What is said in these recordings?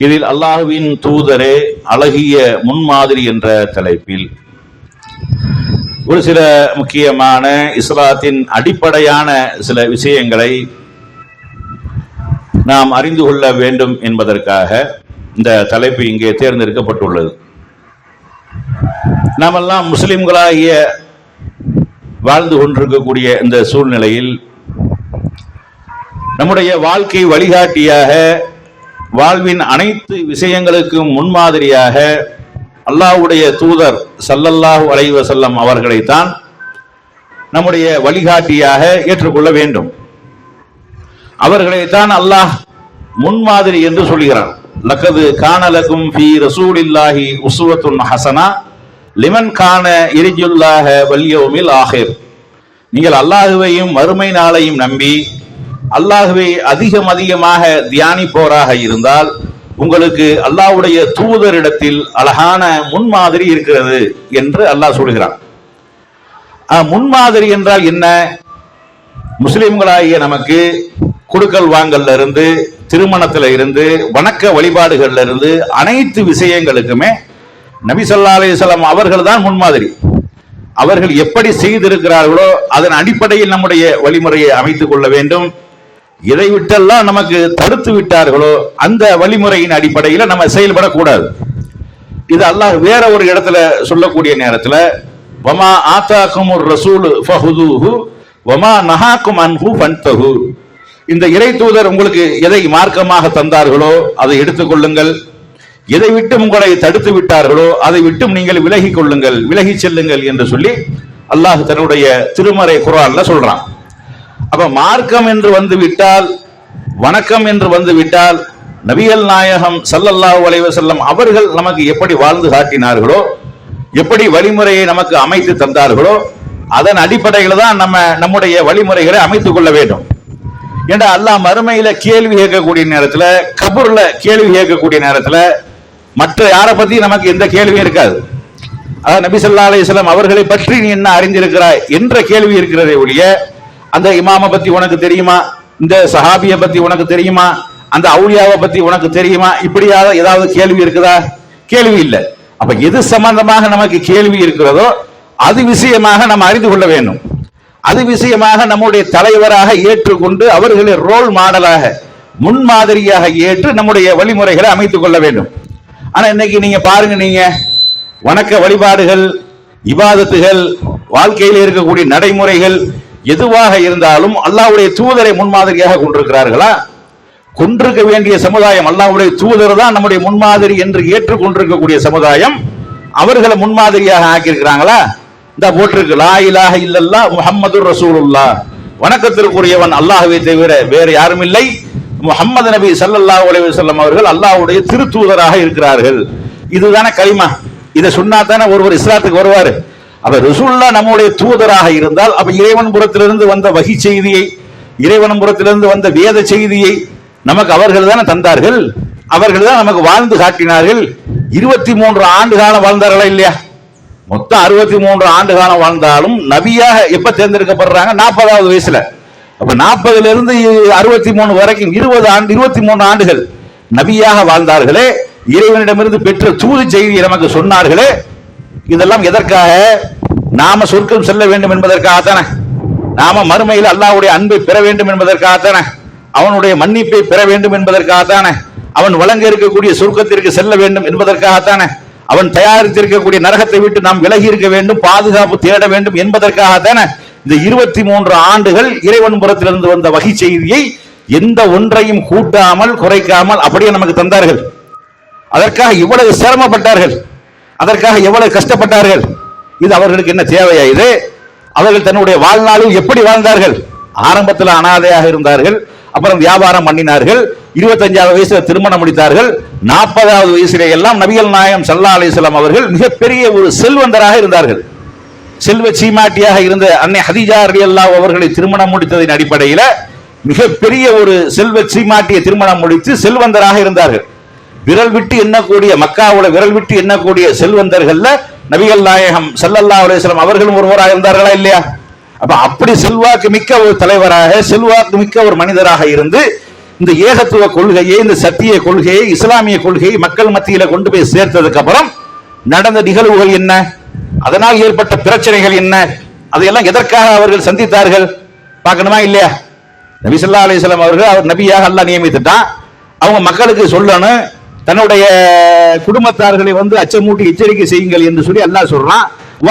இதில் அல்லாஹுவின் தூதரே அழகிய முன்மாதிரி என்ற தலைப்பில் ஒரு சில முக்கியமான இஸ்லாத்தின் அடிப்படையான சில விஷயங்களை நாம் அறிந்து கொள்ள வேண்டும் என்பதற்காக இந்த தலைப்பு இங்கே தேர்ந்தெடுக்கப்பட்டுள்ளது. நாமெல்லாம் முஸ்லிம்களாகிய வாழ்ந்து கொண்டிருக்கக்கூடிய இந்த சூழ்நிலையில் நம்முடைய வாழ்க்கை வழிகாட்டியாக வாழ்வின் அனைத்து விஷயங்களுக்கும் முன்மாதிரியாக அல்லாஹ்வுடைய தூதர் சல்லல்லாஹு அலைவ செல்லம் அவர்களைத்தான் நம்முடைய வழிகாட்டியாக ஏற்றுக்கொள்ள வேண்டும். அவர்களைத்தான் அல்லாஹ் முன்மாதிரி என்று சொல்கிறார். லக்கது காணலகும் ஃபி ரசூலில்லாஹி உசுவத்துன் ஹசனா லிமன் கான இரிஜுல்லாஹ வல்யோமில் ஆஹிர். நீங்கள் அல்லாஹுவையும் மறுமை நாளையும் நம்பி அல்லாகவே அதிகம் அதிகமாக தியானிப்போராக இருந்தால் உங்களுக்கு அல்லாஹ்வுடைய தூதரிடத்தில் அழகான முன்மாதிரி இருக்கிறது என்று அல்லாஹ் சொல்கிறான். முன்மாதிரி என்றால் என்ன? முஸ்லிம்களாகிய நமக்கு குடுக்கல் வாங்கல்ல இருந்து திருமணத்துல இருந்து வணக்க வழிபாடுகள்ல இருந்து அனைத்து விஷயங்களுக்குமே நபி ஸல்லல்லாஹு அவர்கள் தான் முன்மாதிரி. அவர்கள் எப்படி செய்திருக்கிறார்களோ அதன் அடிப்படையில் நம்முடைய வழிமுறையை அமைத்துக் கொள்ள வேண்டும். இதை விட்டெல்லாம் நமக்கு தடுத்து விட்டார்களோ அந்த வழிமுறையின் அடிப்படையில் நம்ம செயல்படக்கூடாது. இது அல்லாஹ் வேற ஒரு இடத்துல சொல்லக்கூடிய நேரத்துல வமா ஆத்தாக்கும் ஒரு ரசூல் ஃபஹுதூஹு வமா நஹாக்கும் அன்ஹு ஃபன்தஹு. இந்த இறை தூதர் உங்களுக்கு எதை மார்க்கமாக தந்தார்களோ அதை எடுத்துக்கொள்ளுங்கள் எதை விட்டும் உங்களை தடுத்து விட்டார்களோ அதை விட்டும் நீங்கள் விலகி கொள்ளுங்கள் விலகி செல்லுங்கள் என்று சொல்லி அல்லாஹ் தன்னுடைய திருமறை குரான்ல சொல்றான். அப்ப மார்க்கம் என்று வந்து விட்டால் வணக்கம் என்று வந்து விட்டால் நபிகள் நாயகம் சல்லல்லாஹு அலைவ செல்லம் அவர்கள் நமக்கு எப்படி வாழ்ந்து காட்டினார்களோ எப்படி வழிமுறையை நமக்கு அமைத்து தந்தார்களோ அதன் அடிப்படையில் தான் நம்ம நம்முடைய வழிமுறைகளை அமைத்துக் கொள்ள வேண்டும். ஏண்டா அல்லாஹ் மறுமையில கேள்வி கேட்கக்கூடிய நேரத்துல கபூர்ல கேள்வி கேட்கக்கூடிய நேரத்துல மற்ற யாரை பத்தி நமக்கு எந்த கேள்வியும் இருக்காது. அதாவது நபி ஸல்லல்லாஹு அவர்களை பற்றி நீ என்ன அறிந்திருக்கிறாய் என்ற கேள்வி இருக்கிறதே ஒழிய அந்த இமாமை பத்தி உனக்கு தெரியுமா? இந்த சஹாபியை பத்தி உனக்கு தெரியுமா? அந்த அவுளியாவை பத்தி உனக்கு தெரியுமா? இப்படியாத ஏதாவது கேள்வி இருக்குதா? கேள்வி இல்லை. அப்ப எது சம்பந்தமாக நமக்கு கேள்வி இருக்கிறதோ அது விஷயமாக நம்ம அறிந்து கொள்ள வேண்டும். அது விஷயமாக நம்முடைய தலைவராக ஏற்றுக்கொண்டு அவர்களை ரோல் மாடலாக முன்மாதிரியாக ஏற்று நம்முடைய வழிமுறைகளை அமைத்துக் கொள்ள வேண்டும். ஆனா இன்னைக்கு நீங்க பாருங்க நீங்க வணக்க வழிபாடுகள் இபாதத்துகள் வாழ்க்கையில் இருக்கக்கூடிய நடைமுறைகள் எதுவாக இருந்தாலும் அல்லாஹ்வுடைய தூதரை முன்மாதிரியாக கொண்டிருக்கிறார்களா? கொண்டிருக்க வேண்டிய சமுதாயம் அல்லாவுடைய தூதர் தான் நம்முடைய முன்மாதிரி என்று ஏற்றுக்கொண்டிருக்கக்கூடிய சமுதாயம் அவர்களை முன்மாதிரியாக ஆக்கியிருக்கிறாங்களா? இந்த போட்டிருக்கு லா இலாஹ இல்லல்லா முகம்மது ரசூலுல்லா. வணக்கத்திற்குரியவன் அல்லாஹுவை தவிர வேறு யாரும் இல்லை. முஹம்மது நபி சல்லல்லா உலக செல்லம் அவர்கள் அல்லாஹ்வுடைய திருத்தூதராக இருக்கிறார்கள். இதுதானே கலிமா இதை சொன்னா தானே ஒருவர் இஸ்லாத்துக்கு வருவாரு. அப்ப ரசூல்லா நம்முடைய தூதராக இருந்தால் அப்ப இறைவன் புறத்திலிருந்து வந்த வகி செய்தியை இறைவன் புறத்திலிருந்து வந்த வேத செய்தியை நமக்கு அவர்கள் தானே தந்தார்கள்? அவர்கள் தான் நமக்கு வாழ்ந்து காட்டினார்கள். இருபத்தி மூன்று ஆண்டு காலம் வாழ்ந்தார்களா இல்லையா? மொத்தம் அறுபத்தி மூன்று ஆண்டு காலம் வாழ்ந்தாலும் நபியாக எப்ப தேர்ந்தெடுக்கப்படுறாங்க? நாற்பதாவது வயசுல. அப்ப நாற்பதுல இருந்து அறுபத்தி மூணு வரைக்கும் இருபது ஆண்டு இருபத்தி மூணு ஆண்டுகள் நபியாக வாழ்ந்தார்களே. இறைவனிடமிருந்து பெற்ற தூது செய்தியை நமக்கு சொன்னார்களே. இதெல்லாம் எதற்காக? நாம சொர்க்கம் செல்ல வேண்டும் என்பதற்காகத்தானே நாம மறுமையில் அல்லாவுடைய அன்பை பெற வேண்டும் என்பதற்காகத்தானே அவனுடைய மன்னிப்பை பெற வேண்டும் என்பதற்காகத்தானே அவன் வழங்க இருக்கக்கூடிய சொர்க்கத்திற்கு செல்ல வேண்டும் என்பதற்காகத்தானே அவன் தயாரித்திருக்கக்கூடிய நரகத்தை விட்டு நாம் விலகி இருக்க வேண்டும் பாதுகாப்பு தேட வேண்டும் என்பதற்காகத்தானே இந்த இருபத்தி மூன்று ஆண்டுகள் இறைவன் புறத்திலிருந்து வந்த வகை செய்தியை எந்த ஒன்றையும் கூட்டாமல் குறைக்காமல் அப்படியே நமக்கு தந்தார்கள். அதற்காக இவ்வளவு சிரமப்பட்டார்கள். அதற்காக எவ்வளவு கஷ்டப்பட்டார்கள்? இது அவர்களுக்கு என்ன தேவையா இது? அவர்கள் தன்னுடைய வாழ்நாளில் எப்படி வாழ்ந்தார்கள்? ஆரம்பத்தில் அனாதையாக இருந்தார்கள் அப்புறம் வியாபாரம் பண்ணினார்கள் இருபத்தஞ்சாவது வயசுல திருமணம் முடித்தார்கள் நாற்பதாவது வயசுல எல்லாம் நபிகள் நாயம் சல்லா அலிஸ்லாம் அவர்கள் மிகப்பெரிய ஒரு செல்வந்தராக இருந்தார்கள். செல்வ சீமாட்டியாக இருந்த அன்னை ஹதிஜா ரலியல்லாஹு அவர்களை திருமணம் முடித்ததின் அடிப்படையில் மிகப்பெரிய ஒரு செல்வ சீமாட்டியை திருமணம் முடித்து செல்வந்தராக இருந்தார்கள். விரல் விட்டு எண்ணக்கூடிய மக்காவோட விரல் விட்டு எண்ணக்கூடிய செல்வந்தர்கள்ல நபிகள் நாயகம் செல்லல்லா அலைஹி அவர்களும் ஒருவராக இருந்தார்களா இல்லையா? அப்ப அப்படி செல்வாக்கு மிக்க ஒரு தலைவராக செல்வாக்கு மிக்க ஒரு மனிதராக இருந்து இந்த ஏகத்துவ கொள்கையை இந்த சத்திய கொள்கையை இஸ்லாமிய கொள்கையை மக்கள் மத்தியில கொண்டு போய் சேர்த்ததுக்கு அப்புறம் நடந்த நிகழ்வுகள் என்ன? அதனால் ஏற்பட்ட பிரச்சனைகள் என்ன? அதையெல்லாம் எதற்காக அவர்கள் சந்தித்தார்கள்? பார்க்கணுமா இல்லையா? நபி சொல்லா அலிஸ்லாம் அவர்கள் அவர் நபியாக அல்லாஹ் நியமித்துட்டான். அவங்க மக்களுக்கு சொல்லணும் தன்னுடைய குடும்பத்தார்களை வந்து அச்சமூட்டி எச்சரிக்கை செய்யுங்கள் என்று சொல்லி அல்லாஹ் சொல்றான். வ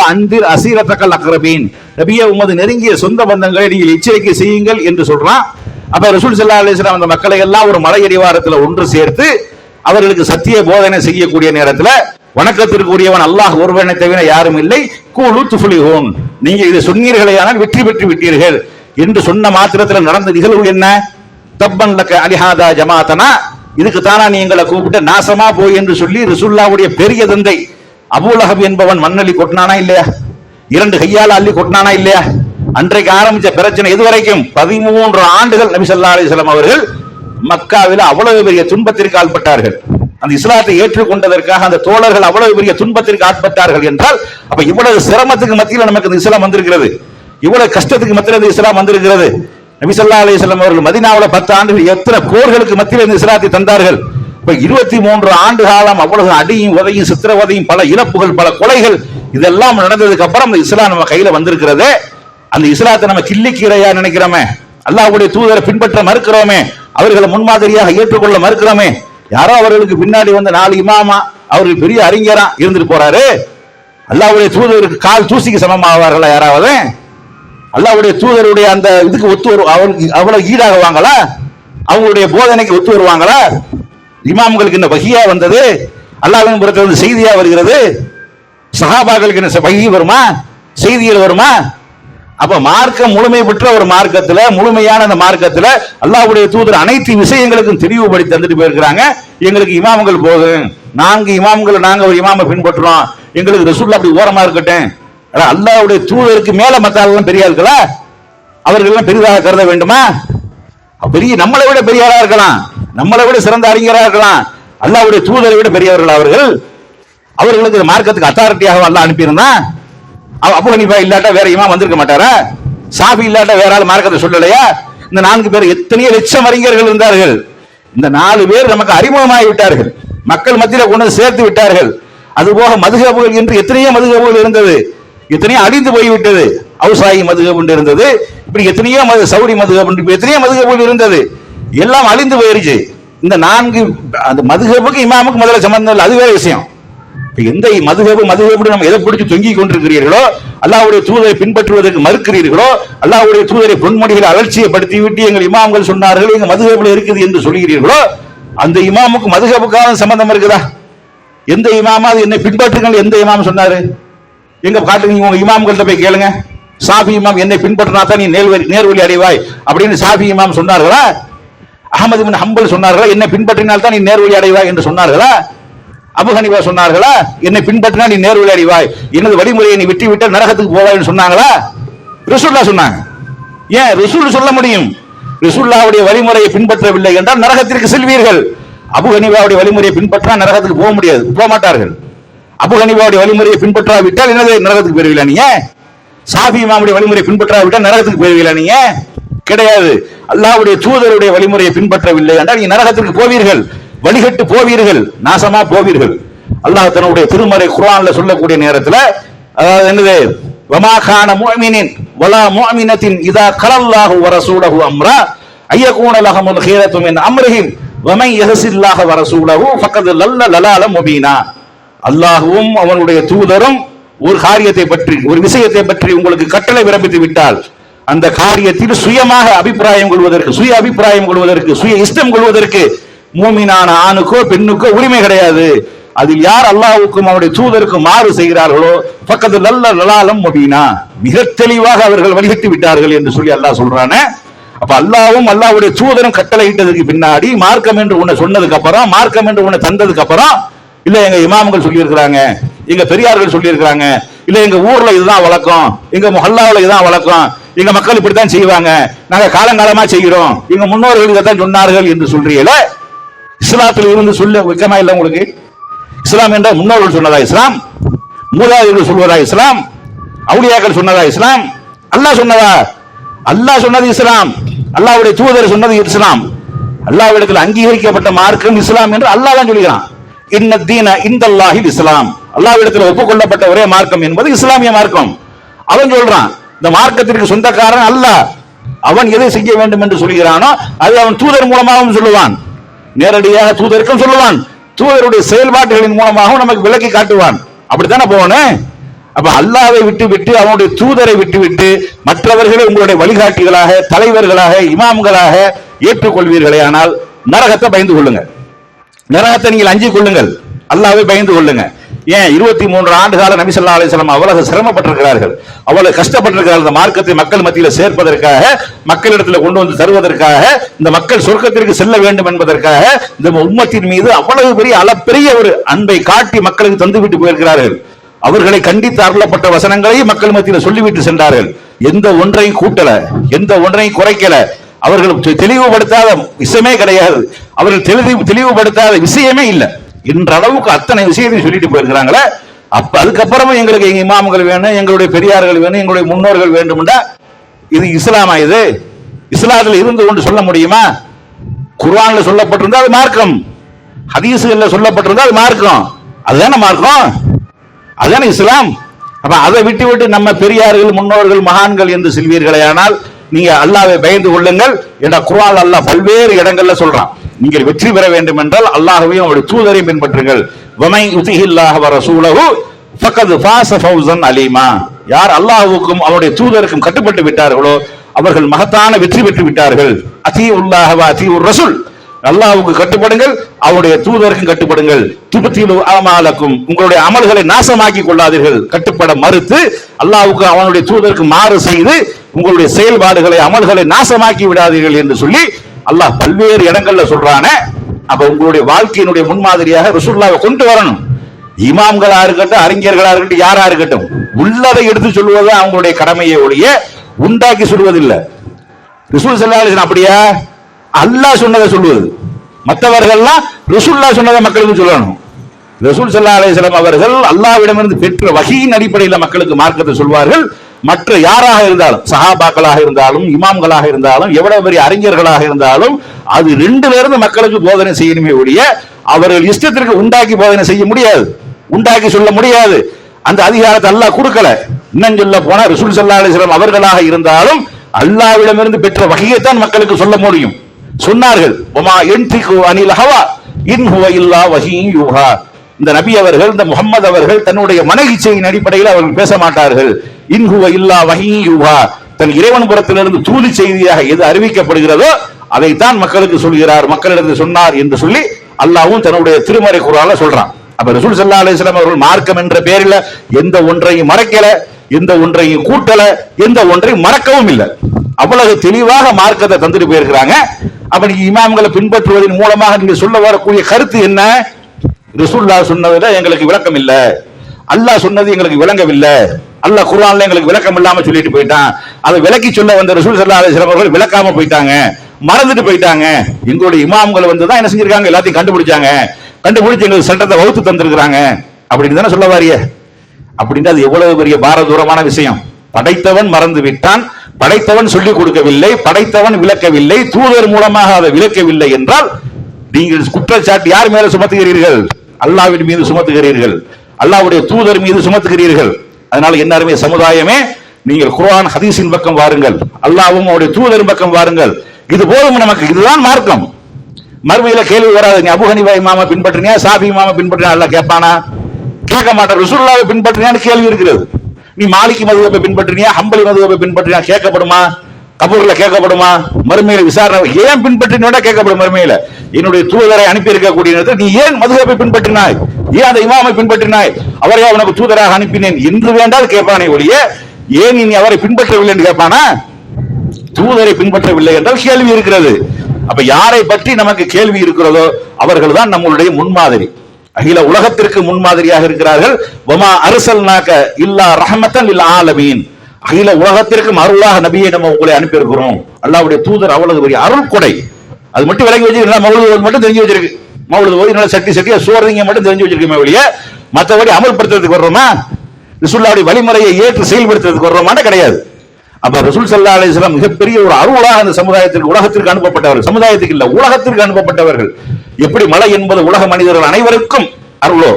அசீரத்தக்கல் அக்ரபீன் நபியே உமது நெருங்கிய சொந்த பந்தங்களை நீங்கள் எச்சரிக்கை செய்யுங்கள் என்று சொல்றான். அப்ப ரசூல் சல்லா அலிஸ்லாம் அந்த மக்களை எல்லாம் ஒரு மலை அடிவாரத்தில் ஒன்று சேர்த்து அவர்களுக்கு சத்திய போதனை செய்யக்கூடிய நேரத்தில் வணக்கத்திற்குரியவன் அல்லாஹ் ஒருவனை தவிர யாரும் இல்லை. கூலு துஃப்லிஹூன். நீங்க இதை சொன்னீர்களேயானால் வெற்றி பெற்று விட்டீர்கள். என்று சொன்ன மாத்திரத்தில் நடந்த நிகழ்வு என்ன? தப்பன் லக்க அலிஹாதா ஜமாத்தனா இதுக்கு தானா நீ எங்களை கூப்பிட்டு? நாசமா போய் என்று சொல்லி ரசூல்லாவுடைய பெரிய தந்தை அபூலஹப் என்பவன் மண்ணள்ளி கொட்டினானா இல்லையா? இரண்டு கையால் அள்ளி கொட்டினானா இல்லையா? அன்றைக்கு ஆரம்பிச்ச பிரச்சனை இதுவரைக்கும் பதிமூன்று ஆண்டுகள் நபி ஸல்லல்லாஹு அவர்கள் மக்காவில் அவ்வளவு பெரிய துன்பத்திற்கு ஆள்பட்டார்கள் அந்த இஸ்லாத்தை ஏற்றுக்கொண்டதற்காக அந்த தோழர்கள் அவ்வளவு பெரிய துன்பத்திற்கு ஆட்பட்டார்கள் என்றால் அப்ப இவ்வளவு சிரமத்துக்கு மத்தியில் நமக்கு இந்த இஸ்லாம் வந்திருக்கிறது. இவ்வளவு கஷ்டத்துக்கு மத்தியில் இந்த இஸ்லாம் வந்திருக்கிறது. நபிசல்லா ஸல்லல்லாஹு அவர்கள் மதினாவில் பத்து ஆண்டுகள் எத்தனை போர்களுக்கு மத்தியில் இந்த இஸ்லாத்தை தந்தார்கள்? இப்ப இருபத்தி மூன்று ஆண்டு காலம் அவ்வளவு அடியும் உதையும் சித்திரவதையும் பல இழப்புகள் பல கொலைகள் இதெல்லாம் நடந்ததுக்கு அப்புறம் இந்த இஸ்லாம் நம்ம கையில வந்திருக்கிறதே. அந்த இஸ்லாத்தை நம்ம கிள்ளிக்கீரையா நினைக்கிறோமே. அல்லாஹுடைய தூதரை பின்பற்ற மறுக்கிறோமே. அவர்களை முன்மாதிரியாக ஏற்றுக்கொள்ள மறுக்கிறோமே. யாரோ அவர்களுக்கு பின்னாடி வந்த நாலு இமாமா அவர்கள் பெரிய அறிஞரா இருந்துட்டு போறாரு. அல்லாவுடைய தூதருக்கு கால் தூசிக்கு சமமாவார்களா யாராவது? அல்லாவுடைய தூதருடைய அந்த இதுக்கு ஒத்து வரும் அவருக்கு அவ்வளவு ஈடாகுவாங்களா? அவங்களுடைய போதனைக்கு ஒத்து வருவாங்களா? இமாம்களுக்கு என்ன வகியா வந்தது? அல்லாவின் புறத்தில் வந்து செய்தியா வருகிறது? சகாபாக்களுக்கு என்ன வகி வருமா? செய்திகள் வருமா? அப்ப மார்க்கம் முழுமை பெற்ற ஒரு மார்க்கத்துல முழுமையான அந்த மார்க்கத்துல அல்லாவுடைய தூதர் அனைத்து விஷயங்களுக்கும் தெளிவுபடுத்தி தந்துட்டு போயிருக்கிறாங்க. எங்களுக்கு இமாம்கள் போதும். நாங்க இமாம்கள் நாங்க ஒரு இமாமை பின்பற்றுறோம். எங்களுக்கு ரசூல்லா அப்படி ஓரமா இருக்கட்டும். ஆனா அல்லாஹ்வுடைய தூதருக்கு மேல மத்த ஆளுலாம் பெரிய ஆட்களா அவர்கள் பெரிதாக கருத வேண்டுமா? பெரிய நம்மளை விட பெரியாரா இருக்கலாம். நம்மளை விட சிறந்த அறிஞராக இருக்கலாம். அல்லாவுடைய தூதரை விட பெரியவர்கள் அவர்கள். அவர்களுக்கு மார்க்கத்துக்கு அத்தாரிட்டியாக அல்லாஹ் அனுப்பியிருந்தான் அப்போ அபு இல்லாட்டா வேற இமாம் வந்திருக்க மாட்டாரா? சாபி இல்லாட்டா வேற ஆள் மார்க்கத்தை சொல்லலையா? இந்த நான்கு பேர் எத்தனையோ லட்சம் அறிஞர்கள் இருந்தார்கள். இந்த நாலு பேர் நமக்கு அறிமுகமாகி விட்டார்கள். மக்கள் மத்தியில கொண்டு வந்து சேர்த்து விட்டார்கள். அதுபோக மதுகபுகள் என்று எத்தனையோ மதுகபுகள் இருந்தது. எத்தனையோ அழிந்து போய்விட்டது. அவுசாயி மதுகபுண்டு இருந்தது. இப்படி எத்தனையோ மது சௌரி மதுகபுண்டு என்று எத்தனையோ மதுகபுகள் இருந்தது. எல்லாம் அழிந்து போயிருச்சு. இந்த நான்கு அந்த மதுகபுக்கு இமாமுக்கு முதல்ல சம்பந்தம் இல்லை. அது வேற விஷயம். எந்த மதுகபு மதுகபு நம்ம எதை பிடிச்சி தொங்கிக் கொண்டிருக்கிறீர்களோ அல்லாவுடைய தூதரை பின்பற்றுவதற்கு மறுக்கிறீர்களோ அல்லாவுடைய தூதரை பொன்மொழிகளை அலட்சியப்படுத்தி விட்டு எங்கள் இமாம்கள் சொன்னார்கள் எங்க மதுகபுல இருக்குது என்று சொல்கிறீர்களோ அந்த இமாமுக்கு மதுகபுக்கான சம்பந்தம் இருக்குதா? எந்த இமாமாவது என்னை பின்பற்றுங்கள் எந்த இமாம் சொன்னாரு? எங்க காட்டுங்க உங்க இமாம்கள்ட்ட போய் கேளுங்க. சாஃபி இமாம் என்னை பின்பற்றினா தான் நீ நேர்வழி நேர்வழி அடைவாய் அப்படின்னு சாஃபி இமாம் சொன்னார்களா? அகமது பின் ஹம்பல் சொன்னார்களா? என்னை பின்பற்றினால் தான் நீ நேர்வழி அடைவாய் என்று சொன்னார்களா? அபுஹனிவா சொன்னார்களா? என்னை பின்பற்றினா நீ நேர்வழி அடைவாய். எனது வழிமுறையை நீ விட்டு விட்டால் நரகத்துக்கு போவாய்னு சொன்னாங்களா? ரிசுல்லா சொன்னாங்க. ஏன் ரிசுல் சொல்ல முடியும்? ரிசுல்லாவுடைய வழிமுறையை பின்பற்றவில்லை என்றால் நரகத்திற்கு செல்வீர்கள். அபுஹனிவாவுடைய வழிமுறையை பின்பற்றினா நரகத்துக்கு போக முடியாது. போக மாட்டார்கள். அபு ஹனிபாவுடைய வழிமுறையை பின்பற்றாவிட்டால் என்னது? நரகத்துக்கு போயிருவீங்களா நீங்க? சாஃபி இமாமுடைய வழிமுறையை பின்பற்றாவிட்டால் நரகத்துக்கு போயிருவீங்களா நீங்க? கிடையாது. அல்லாவுடைய தூதருடைய வழிமுறையை பின்பற்றவில்லை என்றால் நீங்க நரகத்திற்கு போவீர்கள். வழிகட்டு போவீர்கள். நாசமா போவீர்கள். அல்லாஹ் தன்னுடைய திருமறை குரான்ல சொல்லக்கூடிய நேரத்துல அதாவது என்னது? வமா கான வலா மோமினத்தின் இதா கலல்லாஹு வ அம்ரா ஐயகூன ஹீரத்துமின் ஹீரத்து வமை அம்ரிஹிம் வமன் யஹசில்லாஹ வ லல்ல லலால முபீனா. அல்லாஹுவும் அவனுடைய தூதரும் ஒரு காரியத்தை பற்றி ஒரு விஷயத்தை பற்றி உங்களுக்கு கட்டளை பிறப்பித்து விட்டால் அந்த காரியத்தில் சுயமாக அபிப்பிராயம் கொள்வதற்கு சுய அபிப்பிராயம் கொள்வதற்கு சுய இஷ்டம் கொள்வதற்கு மூமினான ஆணுக்கோ பெண்ணுக்கோ உரிமை கிடையாது. அதில் யார் அல்லாவுக்கும் அவருடைய தூதருக்கும் மாறு செய்கிறார்களோ பக்கத்து நல்ல நலாலம் மொபீனா. மிக தெளிவாக அவர்கள் வழிகட்டி விட்டார்கள் என்று சொல்லி அல்லாஹ் சொல்றானே. அப்ப அல்லாவும் அல்லாஹ்வுடைய தூதரும் கட்டளையிட்டதுக்கு பின்னாடி மார்க்கம் என்று உன்னை சொன்னதுக்கு அப்புறம் மார்க்கம் என்று உன்னை தந்ததுக்கு அப்புறம் இல்ல எங்க இமாம்கள் சொல்லி இருக்கிறாங்க எங்க பெரியார்கள் சொல்லி இருக்கிறாங்க இல்ல எங்க ஊர்ல இதுதான் வழக்கம் எங்க மொஹல்லாவுல இதுதான் வழக்கம் எங்க மக்கள் இப்படித்தான் செய்வாங்க நாங்க காலங்காலமா செய்கிறோம் எங்க முன்னோர்கள் இதைத்தான் சொன்னார்கள் என்று சொல்றீங்கள? இஸ்லாத்தில் இருந்து சொல்ல வைக்கமா இல்லை உங்களுக்கு? இஸ்லாம் என்ற முன்னோர்கள் சொன்னதா இஸ்லாம்? மூதாதையர்கள் சொல்வதா இஸ்லாம்? அவுளியாக்கள் சொன்னதா இஸ்லாம்? அல்லாஹ் சொன்னதா? அல்லாஹ் சொன்னது இஸ்லாம். அல்லாஹ்வுடைய தூதர் சொன்னது இஸ்லாம். அல்லாவிடத்தில் அங்கீகரிக்கப்பட்ட மார்க்கம் இஸ்லாம் என்று அல்லாஹ் தான் சொல்லுகிறான் இன்ன தீன இந்தல்லாஹில் இஸ்லாம். அல்லாவிடத்தில் ஒப்புக்கொள்ளப்பட்ட ஒரே மார்க்கம் என்பது இஸ்லாமிய மார்க்கம். அவன் சொல்றான் இந்த மார்க்கத்திற்கு சொந்தக்காரன் அல்ல. அவன் எதை செய்ய வேண்டும் என்று சொல்கிறானோ அது அவன் தூதர் மூலமாகவும் சொல்லுவான். நேரடியாக தூதருக்கும் சொல்லுவான். தூதருடைய செயல்பாடுகளின் மூலமாகவும் நமக்கு விலக்கி காட்டுவான். அப்படித்தானே போகணும் அப்ப அல்லாவை விட்டு விட்டு அவனுடைய தூதரை விட்டு விட்டு மற்றவர்களை உங்களுடைய வழிகாட்டிகளாக தலைவர்களாக இமாம்களாக ஏற்றுக்கொள்வீர்களே ஆனால் நரகத்தை பயந்து கொள்ளுங்கள் நிராகத்தை நீங்கள் அஞ்சு கொள்ளுங்கள். அல்லாவே பயந்து கொள்ளுங்க. ஏன் இருபத்தி மூன்று ஆண்டு கால நபி ஸல்லல்லாஹு அவ்வளவு சிரமப்பட்டிருக்கிறார்கள். அவ்வளவு கஷ்டப்பட்டிருக்கிறார்கள். இந்த மார்க்கத்தை மக்கள் மத்தியில் சேர்ப்பதற்காக மக்களிடத்தில் கொண்டு வந்து தருவதற்காக இந்த மக்கள் சொர்க்கத்திற்கு செல்ல வேண்டும் என்பதற்காக இந்த உம்மத்தின் மீது அவ்வளவு பெரிய அளப்பெரிய ஒரு அன்பை காட்டி மக்களுக்கு தந்துவிட்டு போயிருக்கிறார்கள். அவர்களை கண்டித்து அருளப்பட்ட வசனங்களை மக்கள் மத்தியில் சொல்லிவிட்டு சென்றார்கள். எந்த ஒன்றையும் கூட்டல எந்த ஒன்றையும் குறைக்கல. அவர்கள் தெ- தெளிவுபடுத்தாத விஷயமே கிடையாது. அவர்கள் தெளிவு தெளிவுபடுத்தாத விஷயமே இல்லை. என்ற அளவுக்கு அத்தனை விஷயத்தையும் சொல்லிட்டு போயிருக்கிறாங்களே. அப்ப அதுக்கப்புறமும் எங்களுக்கு எங்க இமாம்கள் வேணும் எங்களுடைய பெரியார்கள் வேணும் எங்களுடைய முன்னோர்கள் வேண்டும்டா. இது இஸ்லாமா இது? இஸ்லாத்தில் இருந்து கொண்டு சொல்ல முடியுமா? குர்ஆன்ல சொல்லப்பட்டிருந்தா அது மார்க்கம். ஹதீசுகள்ல சொல்லப்பட்டிருந்தா அது மார்க்கம். அதுதானே மார்க்கம்? அதுதானே இஸ்லாம்? அப்ப அதை விட்டு விட்டு நம்ம பெரியார்கள் முன்னோர்கள் மகான்கள் என்று செல்வீர்களே ஆனால் நீங்க அல்லாவை பயந்து கொள்ளுங்கள் என்ற குரால் அல்லாஹ் பல்வேறு இடங்கள்ல சொல்றான். நீங்கள் வெற்றி பெற வேண்டும் என்றால் அல்லாஹையும் அவருடைய தூதரையும் பின்பற்றுங்கள். வமை உதிஹில்லாஹ வ ரசூலஹு ஃபாஸ ஃபௌசன் அலீமா. யார் அல்லாஹுக்கும் அவருடைய தூதருக்கும் கட்டுப்பட்டு விட்டார்களோ அவர்கள் மகத்தான வெற்றி பெற்று விட்டார்கள். அதி உல்லாஹ அதி உர் ரசூல் அல்லாஹுக்கு கட்டுப்படுங்கள் அவருடைய தூதருக்கும் கட்டுப்படுங்கள். துபத்தியில் அமாலக்கும். உங்களுடைய அமல்களை நாசமாக்கி கொள்ளாதீர்கள். கட்டுப்பட மறுத்து அல்லாஹுக்கு அவனுடைய தூதருக்கு மாறு செய்து உங்களுடைய செயல்பாடுகளை அமல்களை நாசமாக்கி விடாதீர்கள் என்று சொல்லி அல்லாஹ் பல்வேறு இடங்கள்ல சொல்றானே. அப்ப உங்களுடைய வாழ்க்கையினுடைய முன்மாதிரியாக ரசூலுல்லாவை கொண்டு வரணும். இமாம்களா இருக்கட்டும் அறிஞர்களா இருக்கட்டும் யாரா இருக்கட்டும் உள்ளதை எடுத்து சொல்வது அவங்களுடைய கடமையை ஒழிய உண்டாக்கி சொல்வதில்லை ரிசூல் செல்லாலிசன் அப்படியா? அல்லாஹ் சொன்னதை சொல்லுவது. மற்றவர்கள்லாம் ரிசுல்லா சொன்னதை மக்களுக்கு சொல்லணும். ரசூல் ஸல்லல்லாஹு அலைஹி அவர்கள் அல்லாவிடமிருந்து பெற்ற வகையின் அடிப்படையில் மக்களுக்கு மார்க்கத்தை சொல்வார்கள். மற்ற யாராக இருந்தாலும் சஹாபாக்களாக இருந்தாலும் இமாம்களாக இருந்தாலும் எவ்வளவு பெரிய அறிஞர்களாக இருந்தாலும் அது ரெண்டு பேருந்து மக்களுக்கு போதனை செய்யணுமே ஒழிய அவர்கள் இஷ்டத்திற்கு உண்டாக்கி போதனை செய்ய முடியாது. உண்டாக்கி சொல்ல முடியாது. அந்த அதிகாரத்தை அல்லாஹ் கொடுக்கல. இன்னும் சொல்ல போனா ரிசுல் ஸல்லல்லாஹு அவர்களாக இருந்தாலும் அல்லாவிடமிருந்து பெற்ற வகையைத்தான் மக்களுக்கு சொல்ல முடியும். சொன்னார்கள் ஒமா என்திகு அனில் ஹவா இன் ஹுவ இல்லா வஹீ யூஹா. இந்த நபி அவர்கள் இந்த முகம்மது அவர்கள் தன்னுடைய மன இச்சையின் அடிப்படையில் அவர்கள் பேச மாட்டார்கள். இன்ஹுவ இல்லா வஹீ யூஹா. தன் இறைவன் புறத்திலிருந்து தூதி செய்தியாக எது அறிவிக்கப்படுகிறதோ அதைத்தான் மக்களுக்கு சொல்கிறார் மக்களிடத்தில் சொன்னார் என்று சொல்லி அல்லாவும் தன்னுடைய திருமறை குரால சொல்றான். அப்ப ரசூல் சல்லா அலிஸ்லாம் அவர்கள் மார்க்கம் என்ற பெயரில் எந்த ஒன்றையும் மறைக்கல எந்த ஒன்றையும் கூட்டல எந்த ஒன்றையும் மறக்கவும் இல்லை. அவ்வளவு தெளிவாக மார்க்கத்தை தந்துட்டு போயிருக்கிறாங்க. அப்ப நீங்க இமாம்களை பின்பற்றுவதன் மூலமாக நீங்க சொல்ல வரக்கூடிய கருத்து என்ன? ரசூல்லா சொன்னதுல எங்களுக்கு விளக்கம் இல்லை. அல்லாஹ் சொன்னது எங்களுக்கு விளங்கவில்லை. அல்ல குரான்ல எங்களுக்கு விளக்கம் இல்லாம சொல்லிட்டு போயிட்டான். அதை விளக்கி சொல்ல வந்த ரசூல் சல்லா அலைஹி விளக்காம போயிட்டாங்க. மறந்துட்டு போயிட்டாங்க. எங்களுடைய இமாம்கள் வந்து தான் என்ன செஞ்சிருக்காங்க? எல்லாத்தையும் கண்டுபிடிச்சாங்க. கண்டுபிடிச்சு எங்களுக்கு சட்டத்தை வகுத்து தந்திருக்கிறாங்க. அப்படின்னு தானே சொல்ல வாரிய. அப்படின்னா அது எவ்வளவு பெரிய பாரதூரமான விஷயம். படைத்தவன் மறந்து விட்டான். படைத்தவன் சொல்லிக் கொடுக்கவில்லை. படைத்தவன் விளக்கவில்லை. தூதர் மூலமாக அதை விளக்கவில்லை என்றால் நீங்கள் குற்றச்சாட்டு யார் மேல சுமத்துகிறீர்கள்? அல்லாவின் மீது சுமத்துகிறீர்கள். அல்லாவுடைய தூதர் மீது சுமத்துகிறீர்கள். அதனால எல்லாருமே சமுதாயமே நீங்கள் குரான் ஹதீஸின் பக்கம் வாருங்கள். அல்லாஹ்வும் அவருடைய தூதரின் பக்கம் வாருங்கள். இது போதும் நமக்கு. இதுதான் மார்க்கம். மறுமையில கேள்வி வராது. நீ அபு ஹனிஃபா இமாம பின்பற்றினியா? சாபி இமாம பின்பற்றினா அல்ல கேட்பானா? கேட்க மாட்டான். ருசுல்லாவை பின்பற்றினியான்னு கேள்வி இருக்கிறது. நீ மாலிக்கு மதுவை பின்பற்றினியா? ஹம்பலி மதுவை பின்பற்றினா கேட்கப்படுமா? கபூர்ல கேட்கப்படுமா? மறுமையில விசாரணை. ஏன் பின்பற்றினோட கேட்கப்படும் மறுமையில? என்னுடைய தூதரை அனுப்பி இருக்கக்கூடிய நேரத்தில் நீ ஏன் மதுவை பின்பற்றினாய்? ஏன் அந்த இமாமை பின்பற்றினாய்? அவரை உனக்கு தூதராக அனுப்பினேன். என்று வேண்டால் கேட்பானே ஒழிய ஏன் நீ அவரை பின்பற்றவில்லை என்று கேட்பானா? தூதரை பின்பற்றவில்லை என்றால் கேள்வி இருக்கிறது. அப்ப யாரை பற்றி நமக்கு கேள்வி இருக்கிறதோ அவர்கள் தான் நம்மளுடைய முன்மாதிரி. அகில உலகத்திற்கு முன்மாதிரியாக இருக்கிறார்கள். வமா அரசல்னாக்க இல்லா ரஹமத்தன் இல்லா ஆலமீன். அகில உலகத்திற்கும் அருளாக நபியை நம்ம உங்களை அனுப்பியிருக்கிறோம். அல்லாவுடைய தூதர் அவ்வளவு பெரிய அருள் கொடை அது மட்டும் விளங்கி வச்சிருக்கா மவுளுது மட்டும் தெரிஞ்சு வச்சிருக்கு. மவுளது போது நல்லா சக்தி சட்டியா சோர்றீங்க மட்டும் தெரிஞ்சு வச்சிருக்கோமே ஒழிய மற்றபடி அமல்படுத்துறதுக்கு வர்றோமா? ரிசுல்லாவுடைய வழிமுறையை ஏற்று செயல்படுத்துறதுக்கு வர்றோமான கிடையாது. அப்ப ரசூல் சல்லா அலிஸ்லாம் மிகப்பெரிய ஒரு அருளாக அந்த சமுதாயத்திற்கு உலகத்திற்கு அனுப்பப்பட்டவர்கள் சமுதாயத்துக்கு இல்ல உலகத்திற்கு அனுப்பப்பட்டவர்கள். எப்படி மழை என்பது உலக மனிதர்கள் அனைவருக்கும் அருளோ?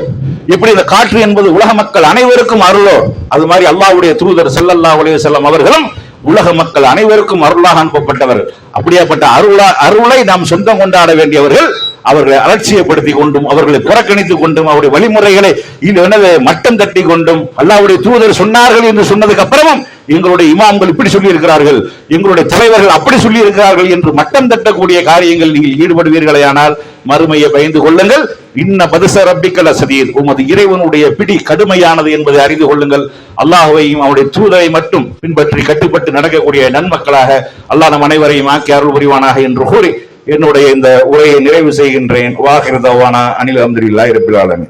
எப்படி இந்த காற்று என்பது உலக மக்கள் அனைவருக்கும் அருளோ? அது மாதிரி அல்லாஹ்வுடைய தூதர் செல்லல்லா உலக செல்லம் அவர்களும் உலக மக்கள் அனைவருக்கும் அருளாக அனுப்பப்பட்டவர்கள். அப்படியாப்பட்ட அருளா அருளை நாம் சொந்தம் கொண்டாட வேண்டியவர்கள் அவர்களை அலட்சியப்படுத்தி கொண்டும் அவர்களை புறக்கணித்துக் கொண்டும் அவருடைய வழிமுறைகளை என்னது மட்டம் தட்டி கொண்டும் அல்லாவுடைய தூதர் சொன்னார்கள் என்று சொன்னதுக்கு அப்புறமும் எங்களுடைய இமாம்கள் இப்படி சொல்லி இருக்கிறார்கள் எங்களுடைய தலைவர்கள் அப்படி சொல்லி இருக்கிறார்கள் என்று மட்டம் தட்டக்கூடிய காரியங்கள் நீங்கள் ஈடுபடுவீர்களே ஆனால் மறுமையை பயந்து கொள்ளுங்கள். இன்ன பதுச ரப்பிக்கல சதீர். உமது இறைவனுடைய பிடி கடுமையானது என்பதை அறிந்து கொள்ளுங்கள். அல்லாஹுவையும் அவருடைய தூதரை மட்டும் பின்பற்றி கட்டுப்பட்டு நடக்கக்கூடிய நன்மக்களாக அல்லாஹ் நம் அனைவரையும் ஆக்கி அருள் புரிவானாக என்று கூறி என்னுடைய இந்த உரையை நிறைவு செய்கின்றேன். வாகிருதவானா அனில் அம்துல்லாஹி இருப்பிலாளன்